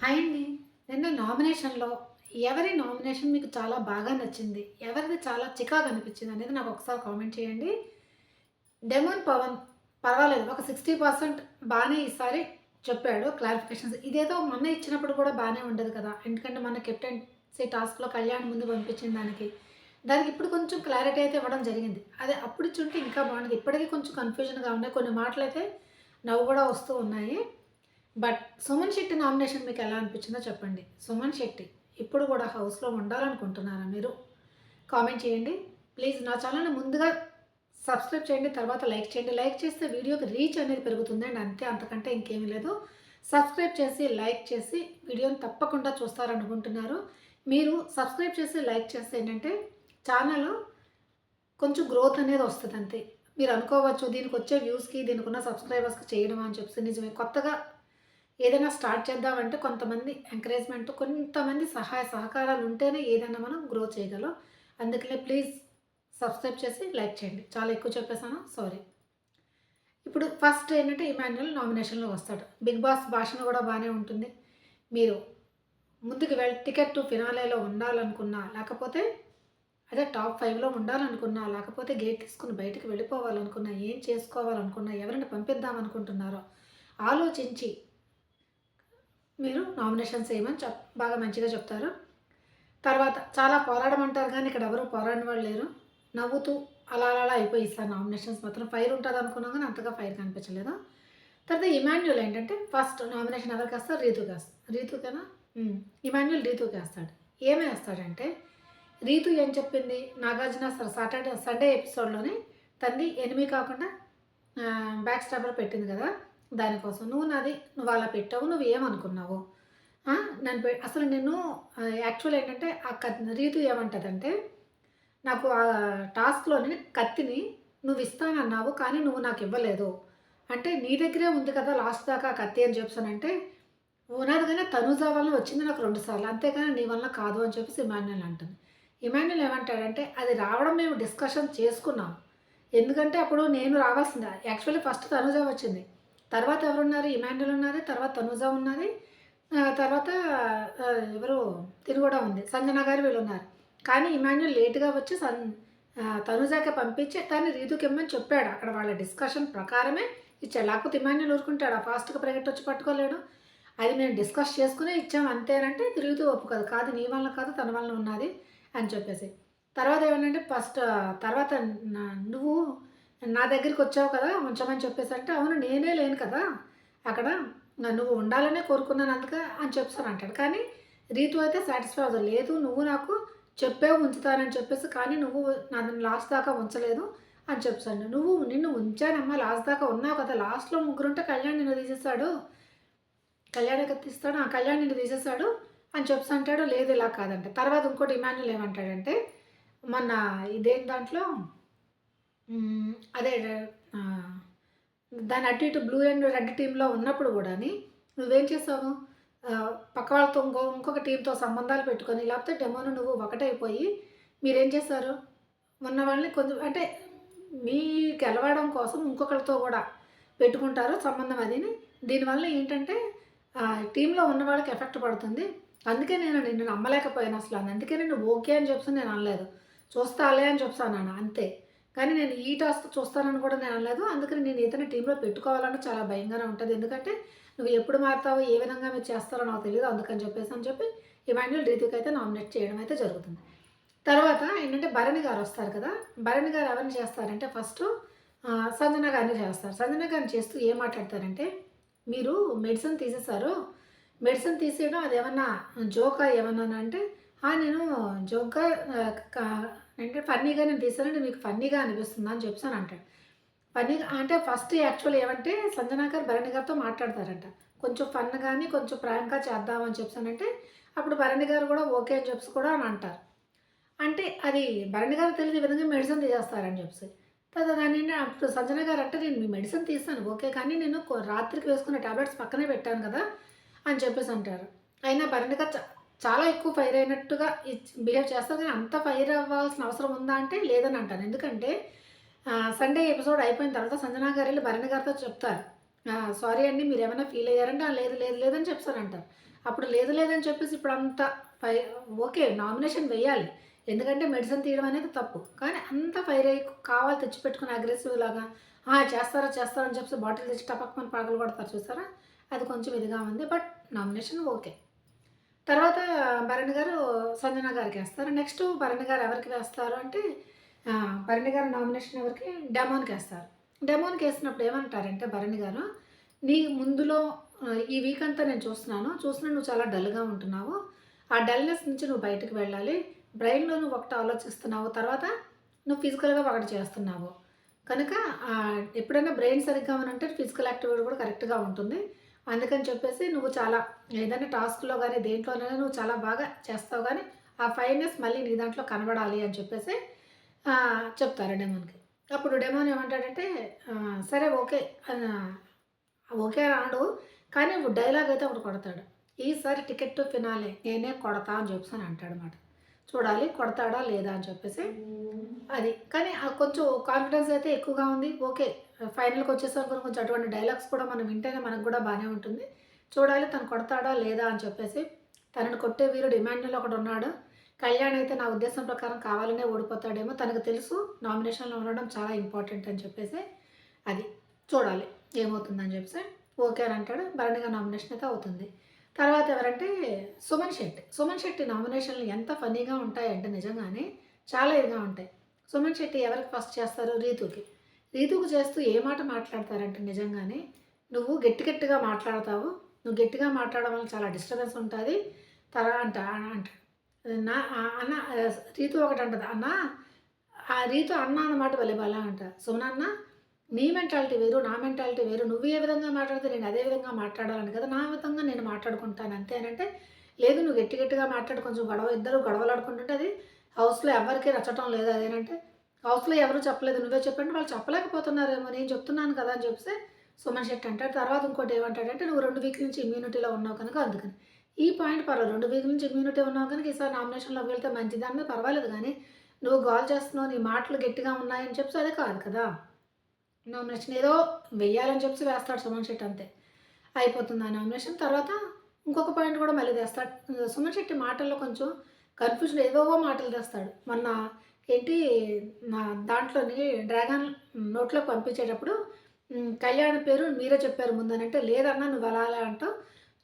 Hi అండి. నిన్న నామినేషన్లో ఎవరి నామినేషన్ మీకు చాలా బాగా నచ్చింది? ఎవరిది చాలా చికాగా అనిపించింది అనేది నాకు ఒకసారి కామెంట్ చేయండి. డెమోన్ పవన్ పర్వాలేదు ఒక సిక్స్టీ పర్సెంట్ బాగానే ఈసారి చెప్పాడు క్లారిఫికేషన్స్. ఇదేదో మొన్న ఇచ్చినప్పుడు కూడా బాగానే ఉండదు కదా? ఎందుకంటే మన కెప్టెన్సీ టాస్క్లో కళ్యాణ్ ముందు పంపించిన దానికి. దానికి ఇప్పుడు కొంచెం క్లారిటీ అయితే ఇవ్వడం జరిగింది. అదే అప్పుడు చూంటే ఇంకా బాగుంది. ఇప్పటికీ కొంచెం కన్ఫ్యూజన్గా ఉన్నాయి. కొన్ని మాటలు అయితే నవ్వు కూడా వస్తూ ఉన్నాయి. బట్ సుమన్ శెట్టి నామినేషన్ మీకు ఎలా అనిపించిందో చెప్పండి. సుమన్ శెట్టి ఇప్పుడు కూడా హౌస్లో ఉండాలనుకుంటున్నారా మీరు? కామెంట్ చేయండి. ప్లీజ్ నా ఛానల్ని ముందుగా సబ్స్క్రైబ్ చేయండి తర్వాత లైక్ చేయండి. లైక్ చేస్తే వీడియోకి రీచ్ అనేది పెరుగుతుందండి అంతే అంతకంటే ఇంకేమీ లేదు. సబ్స్క్రైబ్ చేసి లైక్ చేసి వీడియోని తప్పకుండా చూస్తారనుకుంటున్నారు. మీరు సబ్స్క్రైబ్ చేసి లైక్ చేస్తే ఏంటంటే ఛానల్ కొంచెం గ్రోత్ అనేది వస్తుంది అంతే మీరు అనుకోవచ్చు దీనికి వచ్చే వ్యూస్కి దీనికి ఉన్న సబ్స్క్రైబర్స్కి చేయడం అని చెప్పి నిజమే. కొత్తగా ఏదైనా స్టార్ట్ చేద్దామంటే కొంతమంది ఎంకరేజ్మెంట్ కొంతమంది సహాయ సహకారాలు ఉంటేనే ఏదైనా మనం గ్రో చేయగలం. అందుకనే ప్లీజ్ సబ్స్క్రైబ్ చేసి లైక్ చేయండి. చాలా ఎక్కువ చెప్పేసాను సారీ. ఇప్పుడు ఫస్ట్ ఏంటంటే ఇమాన్యుల్ నామినేషన్లో వస్తాడు. బిగ్ బాస్ భాషను కూడా బాగానే ఉంటుంది. మీరు ముందుకు వెళ్ టికెట్ టు ఫినాలేలో ఉండాలనుకున్నా లేకపోతే అదే టాప్ ఫైవ్లో ఉండాలనుకున్నా లేకపోతే గేట్ తీసుకుని బయటకు వెళ్ళిపోవాలనుకున్నా ఏం చేసుకోవాలనుకున్నా ఎవరిని పంపిద్దామనుకుంటున్నారో ఆలోచించి మీరు నామినేషన్స్ వేయమని చెప్ బాగా మంచిగా చెప్తారు. తర్వాత చాలా పోరాడమంటారు కానీ ఇక్కడ ఎవరు పోరాడిన వాళ్ళు లేరు. నవ్వుతూ అలా అలా అలా అయిపోయి ఇస్తారు నామినేషన్స్. మాత్రం ఫైర్ ఉంటుంది అనుకున్నాం కానీ అంతగా ఫైర్ కనిపించలేదు? తర్వాత ఇమాన్యుల్ ఏంటంటే ఫస్ట్ నామినేషన్ ఎవరికి వేస్తారు రీతుకి వేస్తారు రీతుకేనా ఇమాన్యుల్ రీతుకి వేస్తాడు ఏమి వేస్తాడంటే రీతు ఏం చెప్పింది? నాగార్జున సార్ సాటర్డే సండే ఎపిసోడ్లోనే తండ్రి ఎనిమి కాకుండా బ్యాక్ స్టాపర్ పెట్టింది కదా? దానికోసం. నువ్వు నాది నువ్వు అలా పెట్టావు నువ్వు ఏమనుకున్నావు? నన్ను పె- అసలు నేను యాక్చువల్ ఏంటంటే ఆ కత్ రీతు ఏమంటుందంటే నాకు ఆ టాస్క్లోని కత్తిని నువ్వు ఇస్తానన్నావు కానీ నువ్వు నాకు ఇవ్వలేదు. అంటే నీ దగ్గరే ఉంది కదా లాస్ట్ దాకా ఆ కత్తి అని చెప్పానంటే ఉన్నది కానీ తనుజా వల్ల వచ్చింది నాకు రెండుసార్లు అంతేగాని నీ వల్ల కాదు అని చెప్పేసి ఇమాన్యుల్ అంటుంది. ఇమాన్యుల్ ఏమంటాడంటే అది రావడం మేము డిస్కషన్ చేసుకున్నాం. ఎందుకంటే అప్పుడు నేను రావాల్సిందే. యాక్చువల్లీ ఫస్ట్ తనుజా వచ్చింది. తర్వాత ఎవరున్నారు? ఇమాండల్ ఉన్నది తర్వాత తనుజా ఉన్నది. తర్వాత ఎవరు? తిని కూడా ఉంది. సంజన గారు వీళ్ళు ఉన్నారు కానీ ఇమాన్యుల్ లేట్గా వచ్చి సన్ తనుజాకి పంపించి తను రీదుకి ఇమ్మని చెప్పాడు. అక్కడ వాళ్ళ డిస్కషన్ ప్రకారమే ఇచ్చాడు. లేకపోతే ఇమాన్యుల్ ఊరుకుంటాడు? ఆ ఫాస్ట్గా ప్రైవేట్ వచ్చి పట్టుకోలేడు. అది మేము డిస్కస్ చేసుకునే ఇచ్చాం. అంతేనంటే తిరుగుతూ ఒప్పుకోదు కాదు. నీ వల్ల కాదు తన వల్ల ఉన్నది అని చెప్పేసి. తర్వాత ఏమంటే ఫస్ట్ తర్వాత నువ్వు నా దగ్గరికి వచ్చావు కదా ఉంచమని చెప్పేసి అంటే అవును నేనే లేను కదా అక్కడ నువ్వు ఉండాలనే కోరుకున్నాను అందుకే అని చెప్తాను అంటాడు. కానీ రీతు అయితే సాటిస్ఫై అవుతుంది లేదు నువ్వు నాకు చెప్పావు ఉంచుతానని చెప్పేసి కానీ నువ్వు నన్ను లాస్ట్ దాకా ఉంచలేదు అని చెప్పాను నువ్వు నిన్ను ఉంచానమ్మా లాస్ట్ దాకా ఉన్నావు కదా లాస్ట్లో ముగ్గురుంటే కళ్యాణ్ నిన్ను తీసేస్తాడు. కళ్యాణ్ తీస్తాడు ఆ కళ్యాణ్ నిన్ను తీసేస్తాడు అని చెప్పి అంటాడు లేదు ఇలా కాదంట. తర్వాత ఇంకోటి ఇమాన్యుల్ ఏమంటాడంటే మొన్న ఇదేం దాంట్లో అదే దాని అటు ఇటు బ్లూ అండ్ రెడ్ టీంలో ఉన్నప్పుడు కూడాని నువ్వేం చేసావు? పక్క వాళ్ళతో ఇంకో ఇంకొక టీంతో సంబంధాలు పెట్టుకొని లేకపోతే డెమోను నువ్వు ఒకటైపోయి మీరేం చేశారు? ఉన్న వాళ్ళని కొంచెం అంటే మీ గెలవడం కోసం ఇంకొకరితో కూడా పెట్టుకుంటారు సంబంధం అదిని. దీనివల్ల ఏంటంటే టీంలో ఉన్న వాళ్ళకి ఎఫెక్ట్ పడుతుంది. అందుకే నేను నిన్ను నమ్మలేకపోయాను అసలు అందుకే నేను ఓకే అని చెప్పి నేను అనలేదు. చూస్తాలే అని చెప్తాను అంతే. కానీ నేను ఈ టాస్క్ చూస్తానని కూడా నేను అనలేదు. అందుకని నేను ఏదైనా టీంలో పెట్టుకోవాలంటే చాలా భయంగానే ఉంటుంది. ఎందుకంటే నువ్వు ఎప్పుడు మారుతావో ఏ విధంగా మీరు చేస్తారో నాకు తెలియదు అందుకని చెప్పేసి అని చెప్పి ఇమాన్యుల్ రీతికి అయితే నామినేట్ చేయడం అయితే జరుగుతుంది. తర్వాత ఏంటంటే భరణి గారు వస్తారు కదా. భరణి గారు ఎవరిని చేస్తారంటే ఫస్ట్ సంజన గారిని చేస్తారు. సంజన గారిని చేస్తూ ఏం మాట్లాడతారంటే మీరు మెడిసిన్ తీసేశారు. మెడిసిన్ తీసేయడం అది ఏమన్నా జోకా ఏమన్నా అంటే నేను జోక్గా అంటే ఫన్నీగా నేను తీసానంటే మీకు ఫన్నీగా అనిపిస్తుంది అని చెప్పాను అంటాడు. ఫన్నీగా అంటే ఫస్ట్ యాక్చువల్ ఏమంటే సంజనా గారు భరణి గారితో మాట్లాడతారంట. కొంచెం ఫన్ కానీ కొంచెం ప్రాంక్గా చేద్దామని చెప్తానంటే అప్పుడు భరణి గారు కూడా ఓకే అని చెప్పి కూడా అని అంటారు. అంటే అది భరణి గారు తెలియని విధంగా మెడిసిన్ తీసేస్తారని చెప్పి తర్వాత దాన్ని అప్పుడు సంజన గారు అంటే నేను మీ మెడిసిన్ తీస్తాను ఓకే కానీ నేను కొ- రాత్రికి వేసుకున్న టాబ్లెట్స్ పక్కనే పెట్టాను కదా అని చెప్పేసి అంటారు. అయినా భరణి గారు చా- చాలా ఎక్కువ ఫైర్ అయినట్టుగా బిహేవ్ చేస్తారు కానీ అంత ఫైర్ అవ్వాల్సిన అవసరం ఉందా అంటే లేదని అంటాను. ఎందుకంటే సండే ఎపిసోడ్ అయిపోయిన తర్వాత సంజనా గారు వెళ్ళి భరణి గారితో చెప్తారు. సారీ అండి మీరు ఏమైనా ఫీల్ అయ్యారంటే లేదు లేదు లేదని చెప్తారంటారు అప్పుడు లేదు లేదని చెప్పేసి ఇప్పుడు అంత ఫై ఓకే నామినేషన్ వేయాలి. ఎందుకంటే మెడిసిన్ తీయడం అనేది తప్పు. కానీ అంత ఫైర్ అయ్యి కావాలి తెచ్చిపెట్టుకుని అగ్రెసివ్ లాగా "ఆ, చేస్తారా చేస్తారని చెప్పేసి చెప్పి బాటిల్ తెచ్చి టపక్కమని పగలు కొడతారు చూసారా? అది కొంచెం ఇదిగా ఉంది. But nomination okay. తర్వాత భరణి గారు సంజన గారికి వేస్తారు. నెక్స్ట్ భరణి గారు ఎవరికి వేస్తారు అంటే భరణి గారు నామినేషన్ ఎవరికి? డెమోన్కి వేస్తారు. డెమోన్కి వేసినప్పుడు ఏమంటారంటే భరణి గారు నీ ముందులో ఈ వీక్ అంతా నేను చూస్తున్నాను. చూస్తున్నా నువ్వు చాలా డల్గా ఉంటున్నావు. ఆ డల్నెస్ నుంచి నువ్వు బయటకు వెళ్ళాలి. బ్రెయిన్లో నువ్వు ఒకటి ఆలోచిస్తున్నావు. తర్వాత నువ్వు ఫిజికల్గా ఒకటి చేస్తున్నావు. కనుక ఎప్పుడైనా బ్రెయిన్ సరిగ్గా ఉంటే ఫిజికల్ యాక్టివిటీ కూడా కరెక్ట్గా ఉంటుంది. అందుకని చెప్పేసి నువ్వు చాలా ఏదైనా టాస్క్లో కానీ దేంట్లోనైనా నువ్వు చాలా బాగా చేస్తావు కానీ ఆ ఫైనెస్ మళ్ళీ నీ దాంట్లో కనబడాలి అని చెప్పేసి చెప్తారు డెమోన్కి. అప్పుడు డెమోన్ ఏమంటాడంటే సరే ఓకే ఓకే రాడు కానీ డైలాగ్ అయితే ఒకటి కొడతాడు. ఈసారి టికెట్ ఫినాలే నేనే కొడతా అని చెప్పేసి అని అంటాడు అనమాట చూడాలి కొడతాడా లేదా అని చెప్పేసి అది. కానీ కొంచెం కాన్ఫిడెన్స్ అయితే ఎక్కువగా ఉంది. ఓకే ఫైనల్కి వచ్చేసరికి కొంచెం అటువంటి డైలాగ్స్ కూడా మనం వింటేనే మనకు కూడా బాగానే ఉంటుంది. చూడాలి తను కొడతాడా లేదా అని చెప్పేసి తనను కొట్టే వీరుడు ఇమాన్యుల్ ఒకడు ఉన్నాడు. కళ్యాణ్ అయితే నా ఉద్దేశం ప్రకారం కావాలనే ఓడిపోతాడేమో తనకు తెలుసు నామినేషన్లో ఉండడం చాలా ఇంపార్టెంట్ అని చెప్పేసి అది. చూడాలి ఏమవుతుందని చెప్పేసి. ఓకే అని అంటాడు. భరణిగా నామినేషన్ అయితే అవుతుంది. తర్వాత ఎవరంటే సుమన్ శెట్టి. సుమన్ శెట్టి నామినేషన్లు ఎంత ఫనీగా ఉంటాయంటే నిజంగానే చాలా ఇదిగా ఉంటాయి. సుమన్ శెట్టి ఎవరికి ఫస్ట్ చేస్తారు? రీతుకి. రీతుకు చేస్తూ ఏ మాట మాట్లాడతారంటే నిజంగానే నువ్వు గట్టి గట్టిగా మాట్లాడతావు. నువ్వు గట్టిగా మాట్లాడడం వల్ల చాలా డిస్టర్బెన్స్ ఉంటుంది. తర అంట అంట. నా అన్న రీతు ఒకటి అంటది. అన్న ఆ రీతు అన్న అన్నమాట భలే బలా అంట. సుమనన్న నీ మెంటాలిటీ వేరు నా మెంటాలిటీ వేరు. నువ్వు ఏ విధంగా మాట్లాడితే నేను అదే విధంగా మాట్లాడాలని కదా నా విధంగా నేను మాట్లాడుకుంటాను. అంతే అని అంటే లేదు నువ్వు గట్టి గట్టిగా మాట్లాడి కొంచెం గొడవ ఇద్దరు గొడవలాడుకుంటుంటే అది హౌస్లో ఎవరికీ నచ్చటం లేదు. అదేనంటే హౌస్లో ఎవరు చెప్పలేదు నువ్వే చెప్పండి వాళ్ళు చెప్పలేకపోతున్నారేమో నేను చెప్తున్నాను కదా అని చెప్తే సుమన్ శెట్టి అంటాడు తర్వాత ఇంకోటి ఏమంటాడంటే నువ్వు రెండు వీక్ నుంచి ఇమ్యూనిటీలో ఉన్నావు కనుక అందుకని. ఈ పాయింట్ పర్వాలేదు రెండు వీక్ నుంచి ఇమ్యూనిటీ ఉన్నావు కనుక ఈసారి నామినేషన్లోకి వెళ్తే మంచిది పర్వాలేదు కానీ నువ్వు గోల్ చేస్తున్నావు నీ మాటలు గట్టిగా ఉన్నాయని చెప్పి అదే కాదు కదా. నామినేషన్ ఏదో వెయ్యాలని చెప్పి వేస్తాడు సుమన్ శెట్టి అంతే. అయిపోతుంది ఆ నామినేషన్. తర్వాత ఇంకొక పాయింట్ కూడా మళ్ళీ తెస్తాడు. సుమన్ శెట్టి మాటల్లో కొంచెం కన్ఫ్యూజన్ ఏదోవో మాటలు తెస్తాడు. మొన్న ఏంటి నా దాంట్లోని డ్రాగన్ నోట్లోకి పంపించేటప్పుడు కళ్యాణ కళ్యాణ్ పేరు మీరే చెప్పారు ముందనంటే లేదన్నా నువ్వు అలా అలా అంటావు.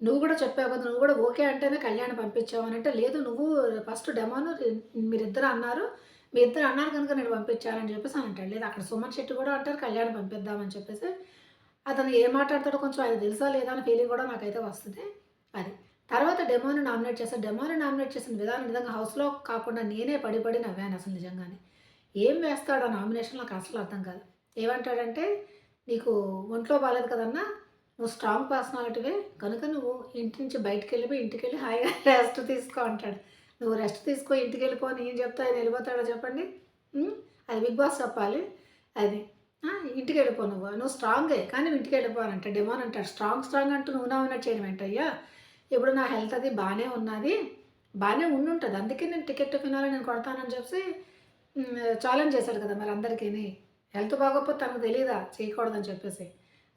నువ్వు కూడా చెప్పావు కదా నువ్వు కూడా ఓకే అంటేనే కళ్యాణ్ పంపించావు అని అంటే లేదు నువ్వు ఫస్ట్ డెమోను మీరిద్దరు అన్నారు. మీ ఇద్దరు అన్నారు కనుక నేను పంపించాలని చెప్పేసి అని అంటాడు. లేదు అక్కడ సుమన్ శెట్టి కూడా అంటారు కళ్యాణ్ పంపిద్దామని చెప్పేసి. అతను ఏ మాట్లాడతాడో కొంచెం అది తెలుసా లేదా అని ఫీలింగ్ కూడా నాకైతే వస్తుంది. అది. తర్వాత డెమోని నామినేట్ చేశాను డెమోని నామినేట్ చేసిన విధానం నిజంగా హౌస్లో కాకుండా నేనే పడి పడి నవ్వాను అసలు నిజంగానే. ఏం వేస్తాడు ఆ నామినేషన్ నాకు అసలు అర్థం కాదు. ఏమంటాడంటే నీకు ఒంట్లో బాగాలేదు కదన్నా నువ్వు స్ట్రాంగ్ పర్సనాలిటీవే కనుక నువ్వు ఇంటి నుంచి బయటకు వెళ్ళిపోయి ఇంటికి వెళ్ళి హాయిగా రెస్ట్ తీసుకో అంటాడు. నువ్వు రెస్ట్ తీసుకో ఇంటికి వెళ్ళిపో నేను చెప్తా ఆయన వెళ్ళిపోతాడో చెప్పండి? అది బిగ్ బాస్ చెప్పాలి. అది ఇంటికి వెళ్ళిపో నువ్వు. నువ్వు స్ట్రాంగే కానీ ఇంటికి వెళ్ళిపో డిమాండ్ డెమోన్ అంటాడు. స్ట్రాంగ్ స్ట్రాంగ్ అంటూ నువ్వు నామినేట్ చేయడం ఏంటయ్యా ఇప్పుడు నా హెల్త్ అది బాగానే ఉన్నది బాగానే ఉండుంటుంది. అందుకే నేను టికెట్ ఫినాలి నేను కొడతానని చెప్పి ఛాలెంజ్ చేశాడు కదా మరి అందరికీ హెల్త్ బాగోకపోతే తనకు తెలియదా చేయకూడదని చెప్పేసి.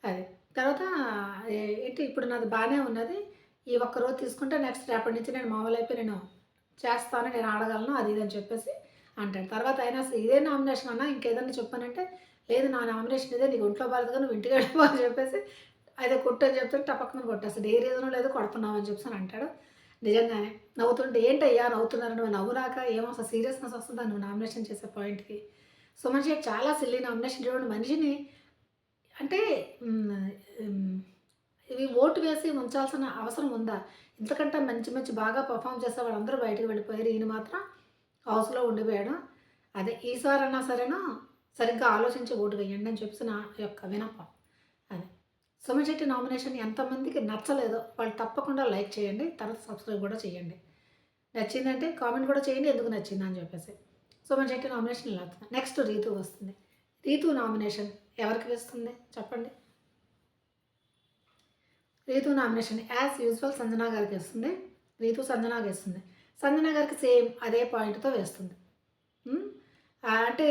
అది తర్వాత ఏంటి ఇప్పుడు నాది బాగానే ఉన్నది ఈ ఒక్క రోజు తీసుకుంటే నెక్స్ట్ రేపటి నుంచి నేను మామూలు అయిపోయి నేను చేస్తాను నేను ఆడగలను అది ఇది అని చెప్పేసి అంటాడు. తర్వాత అయినా ఇదే నామినేషన్ అన్నా ఇంకేదన్నా చెప్పానంటే లేదు నా నామినేషన్ ఇదే నీకు ఒంట్లో బాధగా నువ్వు ఇంటికి వెళ్ళిపో చెప్పేసి అయితే కొట్టు అని చెప్తే టపక్కన కొట్టేస్తాడు. ఏ రీజన్ లేదు కొడుతున్నావు అని చెప్పేసి అంటాడు. నిజంగానే నవ్వుతుంటే ఏంటయ్యా నవ్వుతున్నారు నువ్వు నవ్వురాక ఏమో అసలు సీరియస్నెస్ వస్తుందా? నువ్వు నామినేషన్ చేసే పాయింట్కి సుమన్ శెట్టి చాలా సిల్లీ నామినేషన్ చూడండి. మనిషిని అంటే ఇవి ఓటు వేసి ఉంచాల్సిన అవసరం ఉందా? ఇంతకంటే మంచి మంచి బాగా పర్ఫామ్ చేసే వాళ్ళందరూ బయటకు వెళ్ళిపోయారు. ఈయన మాత్రం హౌస్లో ఉండిపోయాడు. అదే ఈసారి అన్నా సరేనా సరిగ్గా ఆలోచించి ఓటు వేయండి అని చెప్పేసి నా యొక్క వినపం అదే. సుమన్ శెట్టి నామినేషన్ ఎంతమందికి నచ్చలేదో వాళ్ళు తప్పకుండా లైక్ చేయండి తర్వాత సబ్స్క్రైబ్ కూడా చేయండి. నచ్చిందంటే కామెంట్ కూడా చేయండి ఎందుకు నచ్చిందా అని చెప్పేసి. సుమన్ శెట్టి నామినేషన్ ఇలా నెక్స్ట్ రీతు వస్తుంది. రీతు నామినేషన్ ఎవరికి వేస్తుంది? చెప్పండి. Ritu nomination as usual Sanjana గారికి వేస్తుంది. రీతు సంజనా వేస్తుంది. సంజనా గారికి సేమ్ అదే పాయింట్తో వేస్తుంది. అంటే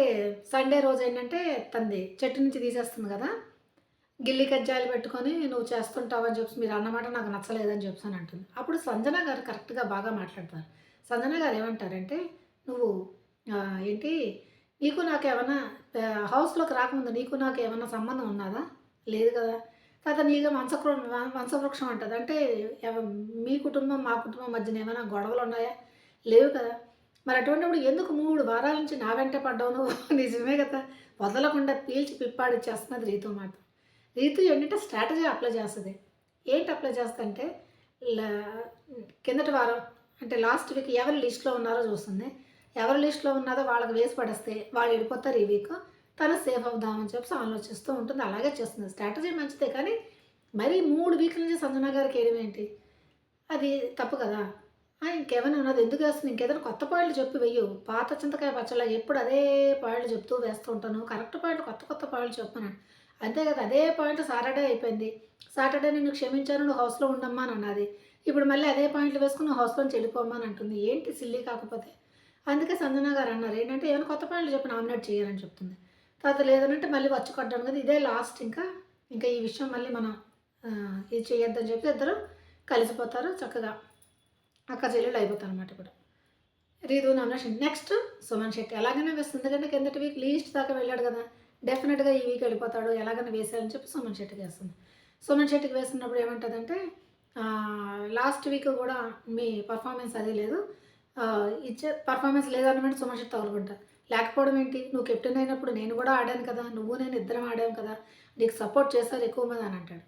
సండే రోజు ఏంటంటే తంది చెట్టు నుంచి తీసేస్తుంది కదా. గిల్లి కజ్జాలు పెట్టుకొని నువ్వు చేస్తుంటావు అని చెప్పి మీరు అన్నమాట నాకు నచ్చలేదని చెప్పాను అంటుంది. అప్పుడు సంజన గారు కరెక్ట్గా బాగా మాట్లాడతారు. సంజన గారు ఏమంటారంటే నువ్వు ఏంటి నీకు నాకు ఏమైనా హౌస్లోకి రాకముందు నీకు నాకు ఏమైనా సంబంధం ఉన్నదా? లేదు కదా. తర్వాత నీకు వంశవృ వంశవృక్షం అంటుంది. అంటే మీ కుటుంబం మా కుటుంబం మధ్యన ఏమైనా గొడవలు ఉన్నాయా లేవు కదా. మరి అటువంటిప్పుడు ఎందుకు మూడు వారాల నుంచి నా వెంట పడ్డావు నువ్వు? నిజమే కదా. వదలకుండా పీల్చి పిప్పాడి చేస్తున్నది రీతు మాట రీతు ఏంటంటే స్ట్రాటజీ అప్లై చేస్తుంది. ఏంటి అప్లై చేస్తుందంటే ల- కిందటి వారం అంటే లాస్ట్ వీక్ ఎవరి లిస్ట్లో ఉన్నారో చూస్తుంది. ఎవరి లిస్ట్లో ఉన్నారో వాళ్ళకి వేసి పడేస్తే వాళ్ళు వెళ్ళిపోతారు ఈ వీక్. తను సేఫ్ అవుదామని చెప్పి ఆలోచిస్తూ ఉంటుంది. అలాగే చేస్తుంది. స్ట్రాటజీ మంచిదే కానీ మరి మూడు వీక్ల నుంచి సంజన గారికి వేయడం ఏంటి? అది తప్పు కదా? ఇంకేమైనా ఉన్నది? ఎందుకు వేస్తుంది? ఇంకేదైనా కొత్త పాయింట్లు చెప్పి వెయ్యు. పాత చింతకాయ పచ్చళ్ళ ఎప్పుడు అదే పాయింట్లు చెప్తూ వేస్తూ ఉంటాను. కరెక్ట్ పాయింట్లు కొత్త కొత్త పాయింట్లు చెప్పమన్నాను అంతే కదా? అదే పాయింట్ సాటర్డే అయిపోయింది. సాటర్డే నేను క్షమించాను నువ్వు హౌస్లో ఉండమ్మా అని అన్నది. ఇప్పుడు మళ్ళీ అదే పాయింట్లు వేసుకుని నువ్వు హౌస్లోంచి వెళ్ళిపోమ్మా అని అంటుంది. ఏంటి సిల్లీ కాకపోతే? అందుకే సంజన గారు అన్నారు. ఏంటంటే ఏమైనా కొత్త పాయింట్లు చెప్పి నామినేట్ చేయాలని చెప్తుంది. తర్వాత లేదనంటే మళ్ళీ వచ్చి కొట్టడం కదా ఇదే లాస్ట్ ఇంకా. ఇంకా ఈ విషయం మళ్ళీ మనం ఇది చేయొద్దని చెప్పి ఇద్దరు కలిసిపోతారు చక్కగా. అక్క చెల్లెళ్ళు అయిపోతారు అనమాట ఇప్పుడు. Ritu nomination next Suman Shetty. ఎలాగైనా వేస్తుంది ఎందుకంటే కిందటి వీక్ లీస్ట్ దాకా వెళ్ళాడు కదా. డెఫినెట్గా ఈ వీక్ వెళ్ళిపోతాడు ఎలాగైనా వేసేయాలని చెప్పి సుమన్ శెట్టికి వేస్తుంది. సుమన్ శెట్టికి వేస్తున్నప్పుడు ఏమంటుందంటే లాస్ట్ వీక్ కూడా మీ పర్ఫార్మెన్స్ అది లేదు. ఇచ్చే పర్ఫార్మెన్స్ లేదన్నమాట సుమన్ శెట్టి తగులుకుంటారు లేకపోవడం ఏంటి? నువ్వు కెప్టెన్ అయినప్పుడు నేను కూడా ఆడాను కదా నువ్వు నేను ఇద్దరం ఆడాం కదా నీకు సపోర్ట్ చేస్తారు ఎక్కువ మంది అని అంటాడు.